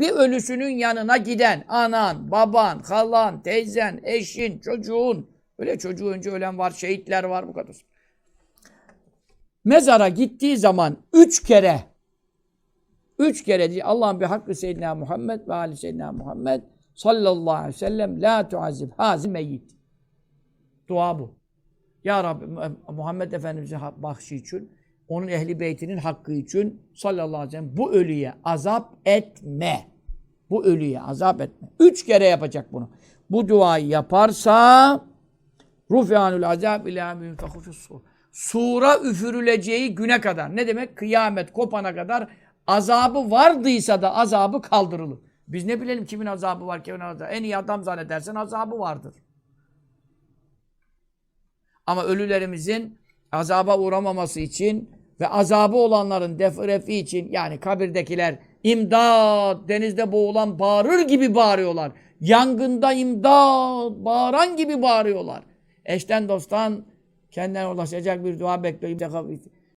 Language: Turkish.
Bir ölüsünün yanına giden anan, baban, halan, teyzen, eşin, çocuğun. Öyle çocuğu önce ölen var, şehitler var bu kadar. Mezara gittiği zaman üç kere üç kere diye Allah'ın bir hakkı Seyyidina Muhammed ve Ali Seyyidina Muhammed sallallahu aleyhi ve sellem la tuazib hazi meyyit. Dua bu. Ya Rabbi Muhammed Efendimiz'in hak- bahşi için, onun ehli beytinin hakkı için sallallahu aleyhi ve sellem bu ölüye azap etme. Bu ölüye azap etme. Üç kere yapacak bunu. Bu duayı yaparsa Rufi'anul azab ila. Sura üfürüleceği güne kadar. Ne demek? Kıyamet kopana kadar azabı vardıysa da azabı kaldırılır. Biz ne bilelim kimin azabı var, kimin azabı En iyi adam zannedersen azabı vardır. Ama ölülerimizin azaba uğramaması için ve azabı olanların defrefi için yani kabirdekiler imdat denizde boğulan bağırır gibi bağırıyorlar. Yangında imdat bağıran gibi bağırıyorlar. Eşten dosttan kendilerine ulaşacak bir dua bekliyor.